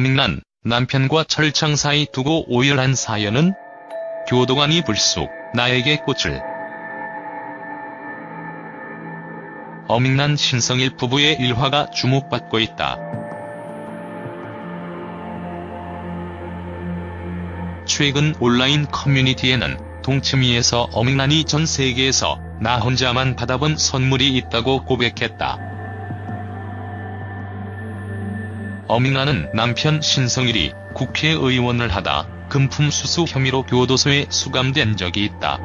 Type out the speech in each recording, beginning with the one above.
어민난 남편과 철창 사이 두고 오열한 사연은 교도관이 불쑥 나에게 꽃을 어민난 신성일 부부의 일화가 주목받고 있다. 최근 온라인 커뮤니티에는 동치미에서 어민난이 전 세계에서 나 혼자만 받아본 선물이 있다고 고백했다. 어민난은 남편 신성일이 국회의원을 하다 금품 수수 혐의로 교도소에 수감된 적이 있다.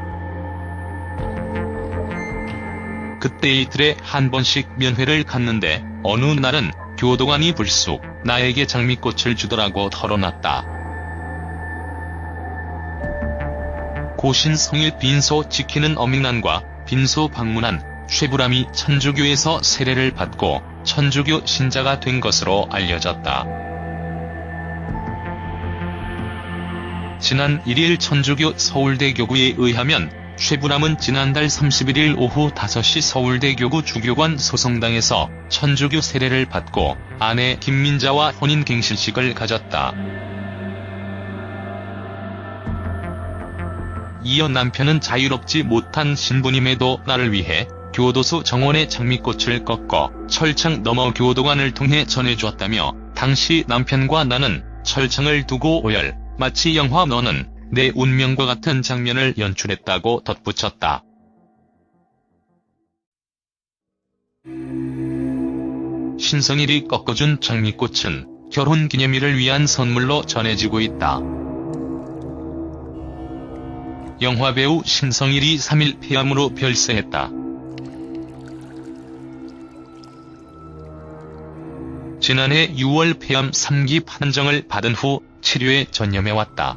그때 이틀에 한 번씩 면회를 갔는데 어느 날은 교도관이 불쑥 나에게 장미꽃을 주더라고 털어놨다. 고신성일 빈소 지키는 어민난과 빈소 방문한 최불암이 천주교에서 세례를 받고 천주교 신자가 된 것으로 알려졌다. 지난 1일 천주교 서울대 교구에 의하면 최불암은 지난달 31일 오후 5시 서울대 교구 주교관 소성당에서 천주교 세례를 받고 아내 김민자와 혼인갱신식을 가졌다. 이어 남편은 자유롭지 못한 신부님에도 나를 위해 교도소 정원에 장미꽃을 꺾어 철창 너머 교도관을 통해 전해주었다며 당시 남편과 나는 철창을 두고 오열, 마치 영화 너는 내 운명과 같은 장면을 연출했다고 덧붙였다. 신성일이 꺾어준 장미꽃은 결혼기념일을 위한 선물로 전해지고 있다. 영화배우 신성일이 3일 폐암으로 별세했다. 지난해 6월 폐암 3기 판정을 받은 후 치료에 전념해왔다.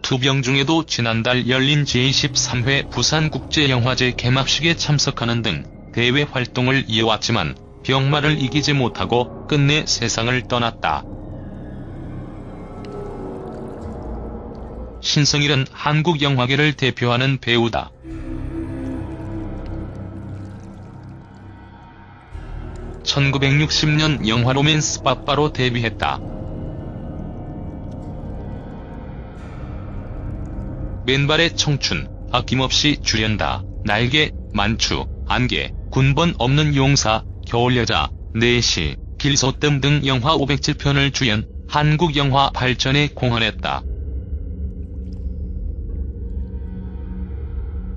투병 중에도 지난달 열린 제23회 부산국제영화제 개막식에 참석하는 등 대외 활동을 이어왔지만 병마를 이기지 못하고 끝내 세상을 떠났다. 신성일은 한국 영화계를 대표하는 배우다. 1960년 영화 로맨스 빠빠로 데뷔했다. 맨발의 청춘, 아낌없이 주련다, 날개, 만추, 안개, 군번 없는 용사, 겨울여자, 내시, 길소뜸 등 영화 507편을 주연, 한국 영화 발전에 공헌했다.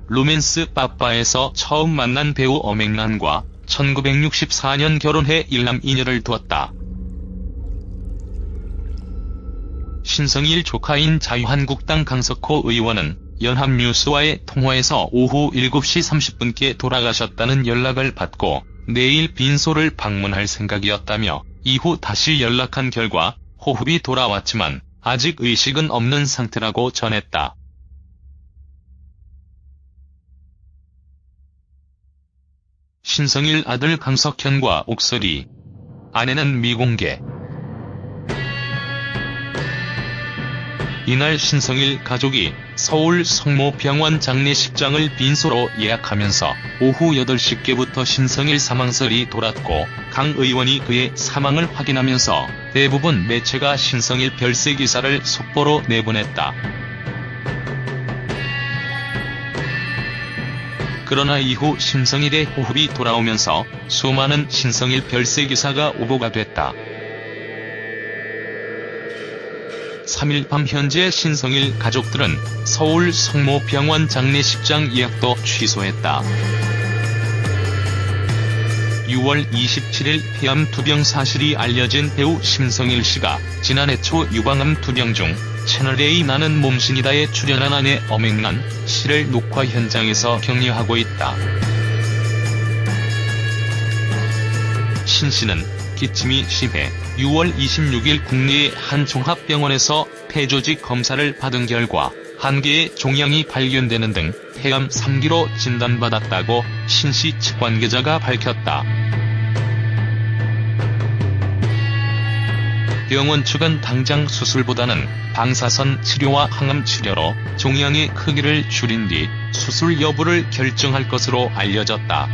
로맨스 빠빠에서 처음 만난 배우 엄앵란과 1964년 결혼해 일남 이녀를 두었다. 신성일 조카인 자유한국당 강석호 의원은 연합뉴스와의 통화에서 오후 7시 30분께 돌아가셨다는 연락을 받고 내일 빈소를 방문할 생각이었다며 이후 다시 연락한 결과 호흡이 돌아왔지만 아직 의식은 없는 상태라고 전했다. 신성일 아들 강석현과 옥설이 아내는 미공개 이날 신성일 가족이 서울 성모병원 장례식장을 빈소로 예약하면서 오후 8시께부터 신성일 사망설이 돌았고 강 의원이 그의 사망을 확인하면서 대부분 매체가 신성일 별세 기사를 속보로 내보냈다. 그러나 이후 신성일의 호흡이 돌아오면서 수많은 신성일 별세 기사가 오보가 됐다. 3일 밤 현재 신성일 가족들은 서울 성모병원 장례식장 예약도 취소했다. 6월 27일 폐암 투병 사실이 알려진 배우 심성일 씨가 지난해 초 유방암 투병 중 채널A 나는 몸신이다에 출연한 아내 엄앵란 씨를 녹화 현장에서 격려하고 있다. 신 씨는 기침이 심해 6월 26일 국내의 한 종합병원에서 폐조직 검사를 받은 결과 한 개의 종양이 발견되는 등 폐암 3기로 진단받았다고 신씨 측 관계자가 밝혔다. 병원 측은 당장 수술보다는 방사선 치료와 항암 치료로 종양의 크기를 줄인 뒤 수술 여부를 결정할 것으로 알려졌다.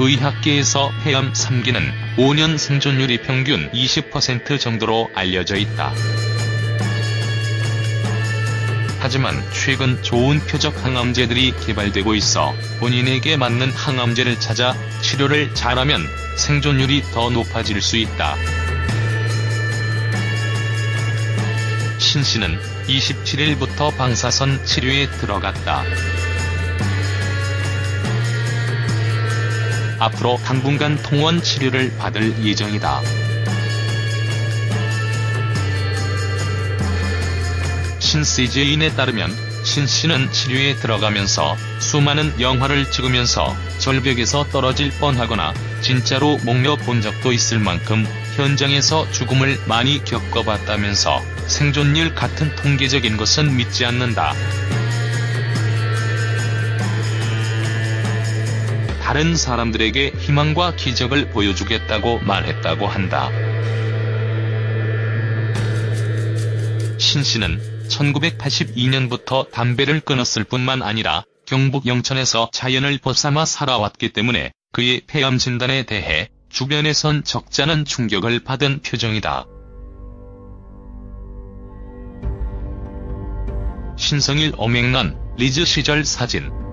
의학계에서 폐암 3기는 5년 생존율이 평균 20% 정도로 알려져 있다. 하지만 최근 좋은 표적 항암제들이 개발되고 있어 본인에게 맞는 항암제를 찾아 치료를 잘하면 생존율이 더 높아질 수 있다. 신 씨는 27일부터 방사선 치료에 들어갔다. 앞으로 당분간 통원 치료를 받을 예정이다. 신 CJ인에 따르면 신 씨는 치료에 들어가면서 수많은 영화를 찍으면서 절벽에서 떨어질 뻔하거나 진짜로 목려 본 적도 있을 만큼 현장에서 죽음을 많이 겪어봤다면서 생존율 같은 통계적인 것은 믿지 않는다. 다른 사람들에게 희망과 기적을 보여주겠다고 말했다고 한다. 신 씨는 1982년부터 담배를 끊었을 뿐만 아니라 경북 영천에서 자연을 벗삼아 살아왔기 때문에 그의 폐암 진단에 대해 주변에선 적잖은 충격을 받은 표정이다. 신성일 어맹란 리즈 시절 사진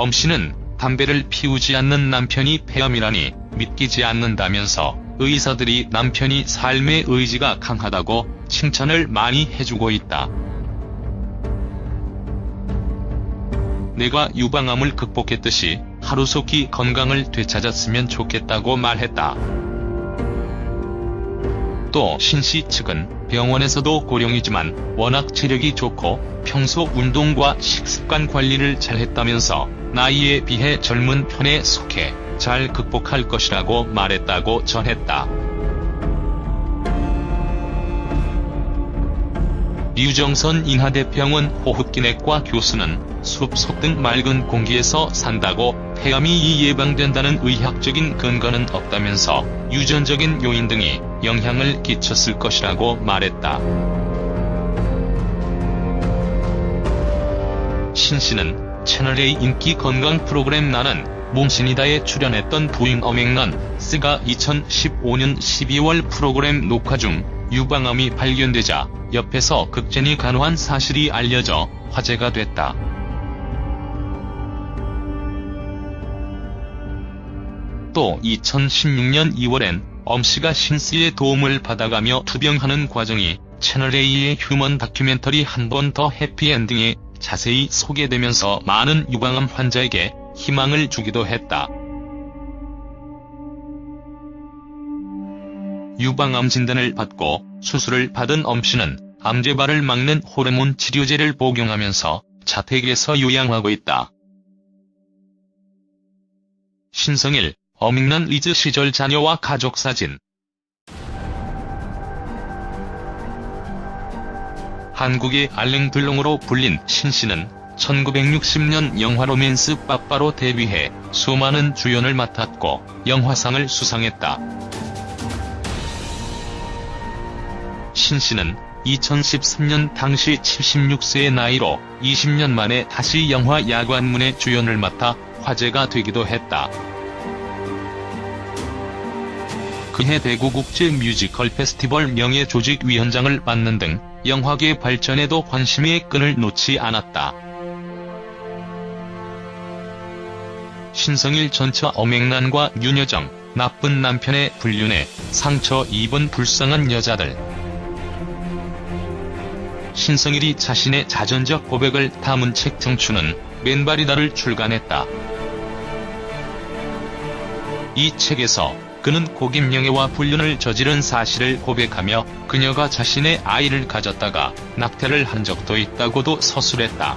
엄씨는 담배를 피우지 않는 남편이 폐암이라니 믿기지 않는다면서 의사들이 남편이 삶의 의지가 강하다고 칭찬을 많이 해주고 있다. 내가 유방암을 극복했듯이 하루속히 건강을 되찾았으면 좋겠다고 말했다. 또 신씨 측은 병원에서도 고령이지만 워낙 체력이 좋고 평소 운동과 식습관 관리를 잘했다면서 나이에 비해 젊은 편에 속해 잘 극복할 것이라고 말했다고 전했다. 류정선 인하대병원 호흡기내과 교수는 숲속 등 맑은 공기에서 산다고 폐암이 예방된다는 의학적인 근거는 없다면서 유전적인 요인 등이 영향을 끼쳤을 것이라고 말했다. 신 씨는 채널A 인기 건강 프로그램 나는 몸신이다에 출연했던 부인 어맹란 스가 2015년 12월 프로그램 녹화 중 유방암이 발견되자 옆에서 극진히 간호한 사실이 알려져 화제가 됐다. 또 2016년 2월엔 엄씨가 신씨의 도움을 받아가며 투병하는 과정이 채널A의 휴먼 다큐멘터리 한 번 더 해피엔딩에 자세히 소개되면서 많은 유방암 환자에게 희망을 주기도 했다. 유방암 진단을 받고 수술을 받은 엄씨는 암재발을 막는 호르몬 치료제를 복용하면서 자택에서 요양하고 있다. 신성일, 어밍난 리즈 시절 자녀와 가족 사진 한국의 알랭들롱으로 불린 신 씨는 1960년 영화 로맨스 빠빠로 데뷔해 수많은 주연을 맡았고 영화상을 수상했다. 신 씨는 2013년 당시 76세의 나이로 20년 만에 다시 영화 야관문의 주연을 맡아 화제가 되기도 했다. 그해 대구 국제 뮤지컬 페스티벌 명예조직위원장을 맡는 등 영화계 발전에도 관심의 끈을 놓지 않았다. 신성일 전처 어맹란과 윤여정, 나쁜 남편의 불륜에 상처 입은 불쌍한 여자들. 신성일이 자신의 자전적 고백을 담은 책 정추는 맨발이다를 출간했다. 이 책에서 그는 고김영애와 불륜을 저지른 사실을 고백하며 그녀가 자신의 아이를 가졌다가 낙태를 한 적도 있다고도 서술했다.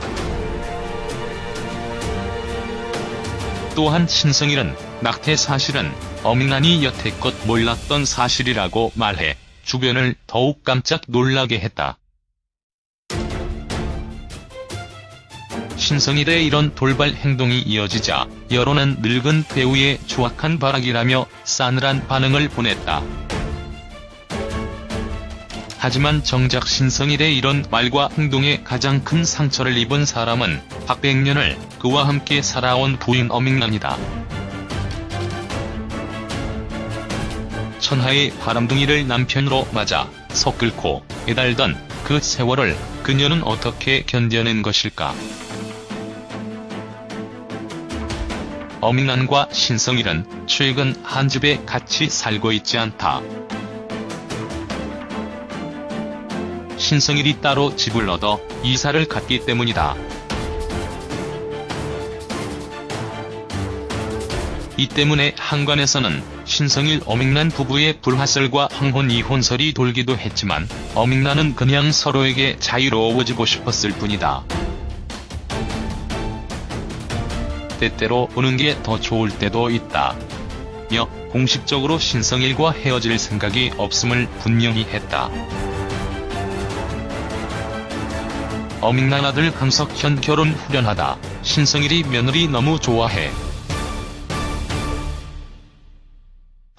또한 신성일은 낙태 사실은 어민란이 여태껏 몰랐던 사실이라고 말해 주변을 더욱 깜짝 놀라게 했다. 신성일의 이런 돌발 행동이 이어지자 여론은 늙은 배우의 추악한 발악이라며 싸늘한 반응을 보냈다. 하지만 정작 신성일의 이런 말과 행동에 가장 큰 상처를 입은 사람은 박백년을 그와 함께 살아온 부인 어밍란이다. 천하의 바람둥이를 남편으로 맞아 속 끓고 애달던 그 세월을 그녀는 어떻게 견뎌낸 것일까? 어민란과 신성일은 최근 한 집에 같이 살고 있지 않다. 신성일이 따로 집을 얻어 이사를 갔기 때문이다. 이 때문에 한관에서는 신성일 어밍란 부부의 불화설과 황혼 이혼설이 돌기도 했지만 어밍란은 그냥 서로에게 자유로워지고 싶었을 뿐이다. 때때로 보는 게 더 좋을 때도 있다. 며 공식적으로 신성일과 헤어질 생각이 없음을 분명히 했다. 어밍란 아들 강석현 결혼 후련하다. 신성일이 며느리 너무 좋아해.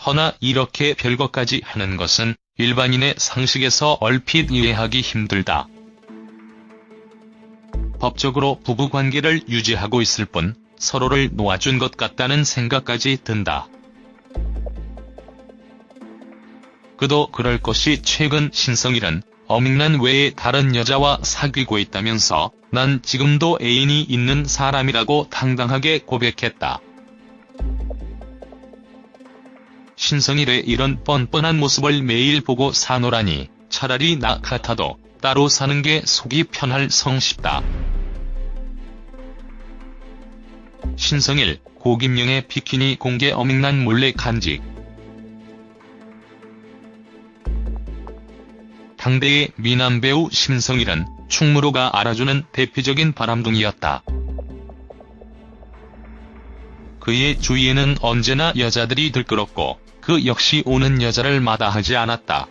허나 이렇게 별것까지 하는 것은 일반인의 상식에서 얼핏 이해하기 힘들다. 법적으로 부부관계를 유지하고 있을 뿐 서로를 놓아준 것 같다는 생각까지 든다. 그도 그럴 것이 최근 신성일은 어밍란 외에 다른 여자와 사귀고 있다면서 난 지금도 애인이 있는 사람이라고 당당하게 고백했다. 신성일의 이런 뻔뻔한 모습을 매일 보고 사노라니 차라리 나 같아도 따로 사는 게 속이 편할 성쉽다. 신성일, 고김영의 비키니 공개 어밍란 몰래 간직 당대의 미남 배우 신성일은 충무로가 알아주는 대표적인 바람둥이였다. 그의 주위에는 언제나 여자들이 들끓었고 그 역시 오는 여자를 마다하지 않았다.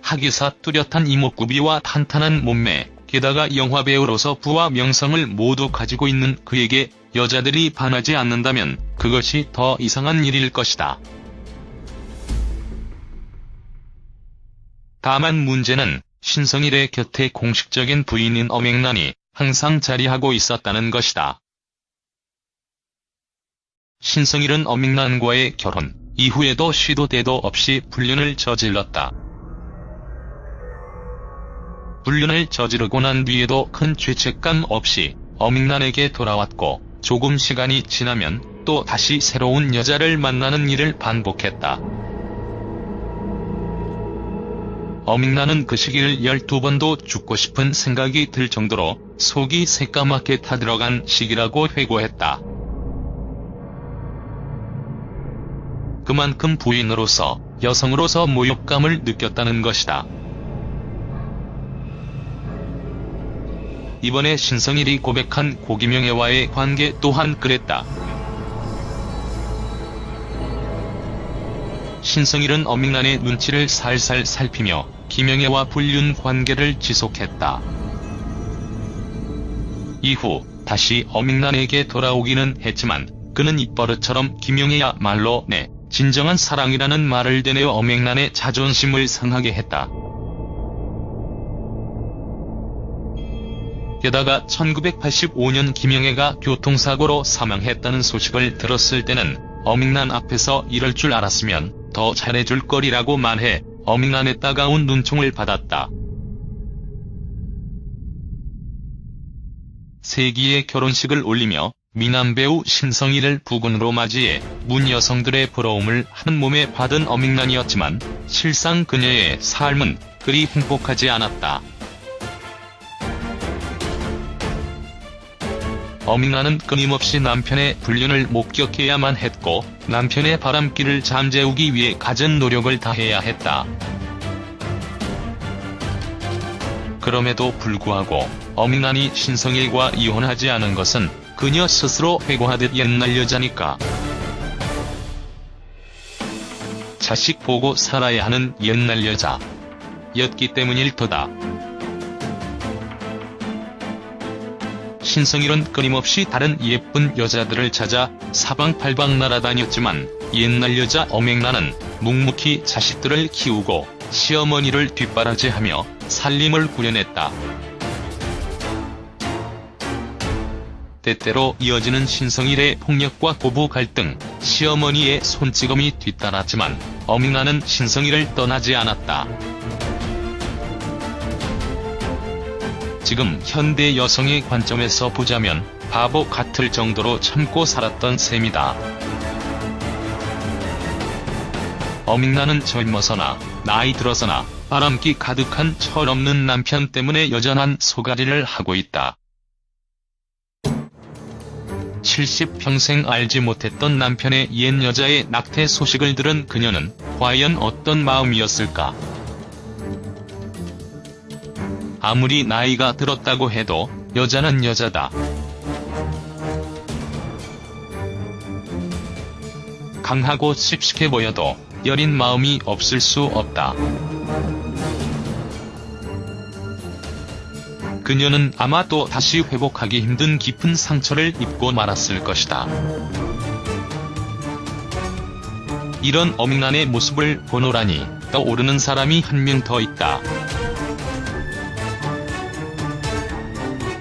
하기사 뚜렷한 이목구비와 탄탄한 몸매, 게다가 영화배우로서 부와 명성을 모두 가지고 있는 그에게 여자들이 반하지 않는다면 그것이 더 이상한 일일 것이다. 다만 문제는 신성일의 곁에 공식적인 부인인 어맹란이 항상 자리하고 있었다는 것이다. 신성일은 어밍란과의 결혼 이후에도 시도 때도 없이 불륜을 저질렀다. 불륜을 저지르고 난 뒤에도 큰 죄책감 없이 어밍란에게 돌아왔고 조금 시간이 지나면 또 다시 새로운 여자를 만나는 일을 반복했다. 어밍란은 그 시기를 12번도 죽고 싶은 생각이 들 정도로 속이 새까맣게 타들어간 시기라고 회고했다. 그만큼 부인으로서 여성으로서 모욕감을 느꼈다는 것이다. 이번에 신성일이 고백한 고기명애와의 관계 또한 그랬다. 신성일은 어밍란의 눈치를 살살 살피며 김영애와 불륜 관계를 지속했다. 이후 다시 어밍란에게 돌아오기는 했지만 그는 입버릇처럼 김영애야말로 내 진정한 사랑이라는 말을 대내어 어맹란의 자존심을 상하게 했다. 게다가 1985년 김영애가 교통사고로 사망했다는 소식을 들었을 때는 어밍란 앞에서 이럴 줄 알았으면 더 잘해줄 거리라고 말해 어밍란의 따가운 눈총을 받았다. 세기의 결혼식을 올리며 미남 배우 신성일을 부군으로 맞이해 문 여성들의 부러움을 한 몸에 받은 어밍란이었지만 실상 그녀의 삶은 그리 행복하지 않았다. 어밍란은 끊임없이 남편의 불륜을 목격해야만 했고 남편의 바람길을 잠재우기 위해 갖은 노력을 다해야 했다. 그럼에도 불구하고 어밍란이 신성일과 이혼하지 않은 것은 그녀 스스로 회고하듯 옛날 여자니까. 자식 보고 살아야 하는 옛날 여자. 였기 때문일 터다. 신성일은 끊임없이 다른 예쁜 여자들을 찾아 사방팔방 날아다녔지만 옛날 여자 어맹란은 묵묵히 자식들을 키우고 시어머니를 뒷바라지하며 살림을 꾸려냈다. 때때로 이어지는 신성일의 폭력과 고부 갈등, 시어머니의 손찌검이 뒤따랐지만 어민아는 신성일을 떠나지 않았다. 지금 현대 여성의 관점에서 보자면 바보 같을 정도로 참고 살았던 셈이다. 어민나는 젊어서나 나이 들어서나 바람기 가득한 철없는 남편 때문에 여전한 소가리를 하고 있다. 70 평생 알지 못했던 남편의 옛 여자의 낙태 소식을 들은 그녀는 과연 어떤 마음이었을까? 아무리 나이가 들었다고 해도 여자는 여자다. 강하고 씩씩해 보여도 여린 마음이 없을 수 없다. 그녀는 아마 또 다시 회복하기 힘든 깊은 상처를 입고 말았을 것이다. 이런 어민란의 모습을 보노라니 떠오르는 사람이 한 명 더 있다.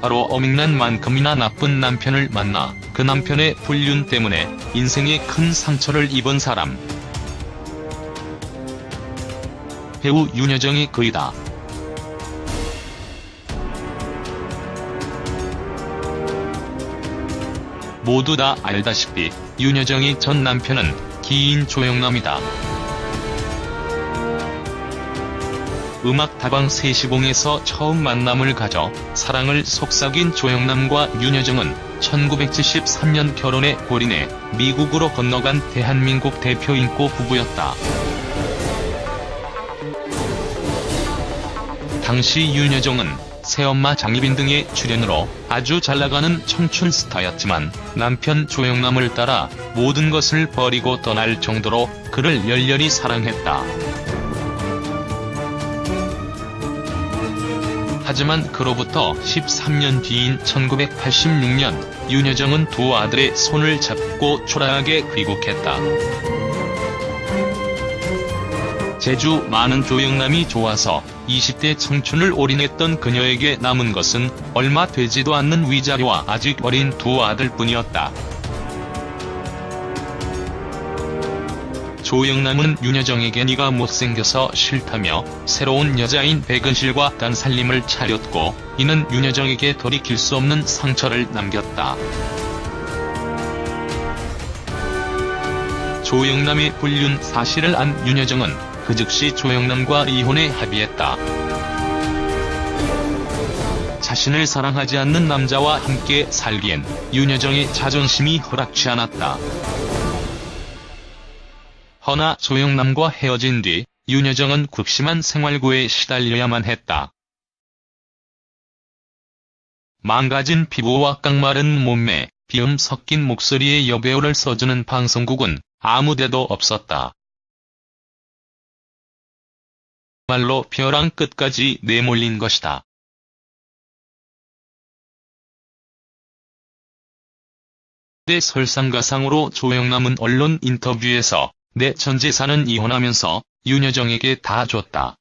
바로 어민란만큼이나 나쁜 남편을 만나 그 남편의 불륜 때문에 인생에 큰 상처를 입은 사람. 배우 윤여정의 글이다. 모두 다 알다시피 윤여정의 전 남편은 기인 조영남이다. 음악 다방 세시봉에서 처음 만남을 가져 사랑을 속삭인 조영남과 윤여정은 1973년 결혼에 골인해 미국으로 건너간 대한민국 대표 인고 부부였다. 당시 윤여정은 새엄마 장희빈 등의 출연으로 아주 잘나가는 청춘 스타였지만 남편 조영남을 따라 모든 것을 버리고 떠날 정도로 그를 열렬히 사랑했다. 하지만 그로부터 13년 뒤인 1986년 윤여정은 두 아들의 손을 잡고 초라하게 귀국했다. 제주 많은 조영남이 좋아서 20대 청춘을 올인했던 그녀에게 남은 것은 얼마 되지도 않는 위자료와 아직 어린 두 아들뿐이었다. 조영남은 윤여정에게 네가 못생겨서 싫다며 새로운 여자인 백은실과 딴살림을 차렸고 이는 윤여정에게 돌이킬 수 없는 상처를 남겼다. 조영남의 불륜 사실을 안 윤여정은 그 즉시 조영남과 이혼에 합의했다. 자신을 사랑하지 않는 남자와 함께 살기엔 윤여정의 자존심이 허락치 않았다. 허나 조영남과 헤어진 뒤 윤여정은 극심한 생활고에 시달려야만 했다. 망가진 피부와 깡마른 몸매, 비음 섞인 목소리의 여배우를 써주는 방송국은 아무데도 없었다. 말로 벼랑 끝까지 내몰린 것이다. 내 설상가상으로 조영남은 언론 인터뷰에서 내 전 재산은 이혼하면서 윤여정에게 다 줬다.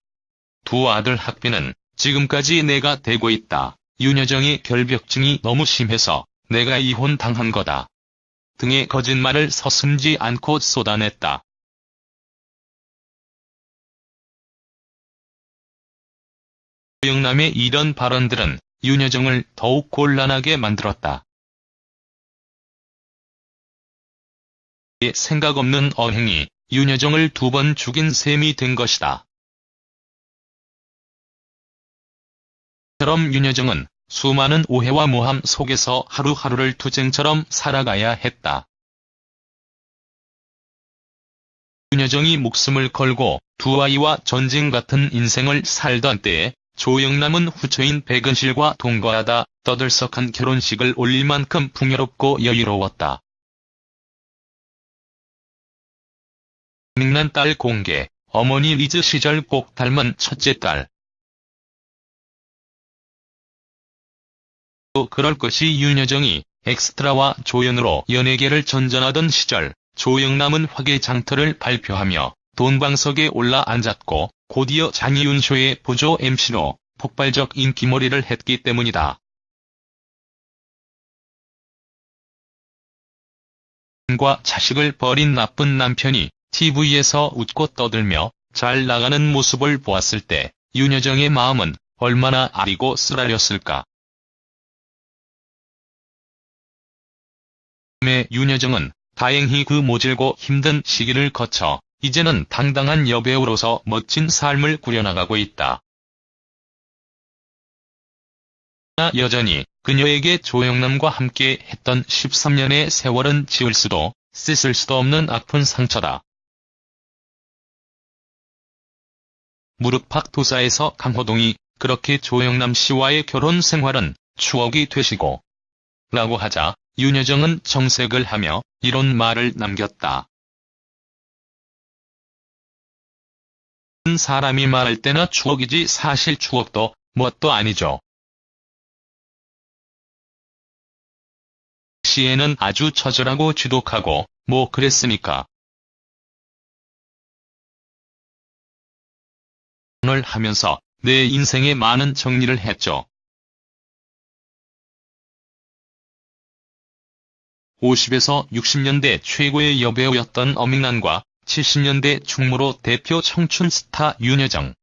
두 아들 학비는 지금까지 내가 대고 있다. 윤여정의 결벽증이 너무 심해서 내가 이혼 당한 거다. 등의 거짓말을 서슴지 않고 쏟아냈다. 조영남의 이런 발언들은 윤여정을 더욱 곤란하게 만들었다. 생각 없는 어행이 윤여정을 두 번 죽인 셈이 된 것이다. 처럼 윤여정은 수많은 오해와 모함 속에서 하루하루를 투쟁처럼 살아가야 했다. 윤여정이 목숨을 걸고 두 아이와 전쟁 같은 인생을 살던 때에 조영남은 후처인 백은실과 동거하다 떠들썩한 결혼식을 올릴 만큼 풍요롭고 여유로웠다. 닝난 딸 공개, 어머니 리즈 시절 꼭 닮은 첫째 딸. 또 그럴 것이 윤여정이 엑스트라와 조연으로 연예계를 전전하던 시절 조영남은 화개장터를 발표하며 돈방석에 올라 앉았고 곧이어 장이윤 쇼의 보조 MC로 폭발적 인기몰이를 했기 때문이다. 과 자식을 버린 나쁜 남편이 TV에서 웃고 떠들며 잘 나가는 모습을 보았을 때 윤여정의 마음은 얼마나 아리고 쓰라렸을까. 매 윤여정은 다행히 그 모질고 힘든 시기를 거쳐 이제는 당당한 여배우로서 멋진 삶을 꾸려나가고 있다. 여전히 그녀에게 조영남과 함께 했던 13년의 세월은 지울 수도 씻을 수도 없는 아픈 상처다. 무릎팍 도사에서 강호동이 그렇게 조영남 씨와의 결혼 생활은 추억이 되시고 라고 하자 윤여정은 정색을 하며 이런 말을 남겼다. 사람이 말할 때나 추억이지 사실 추억도 뭣도 아니죠. 시에는 아주 처절하고 지독하고 뭐 그랬으니까. 을 하면서 내 인생에 많은 정리를 했죠. 50에서 60년대 최고의 여배우였던 어밍란과 70년대 충무로 대표 청춘 스타 윤여정.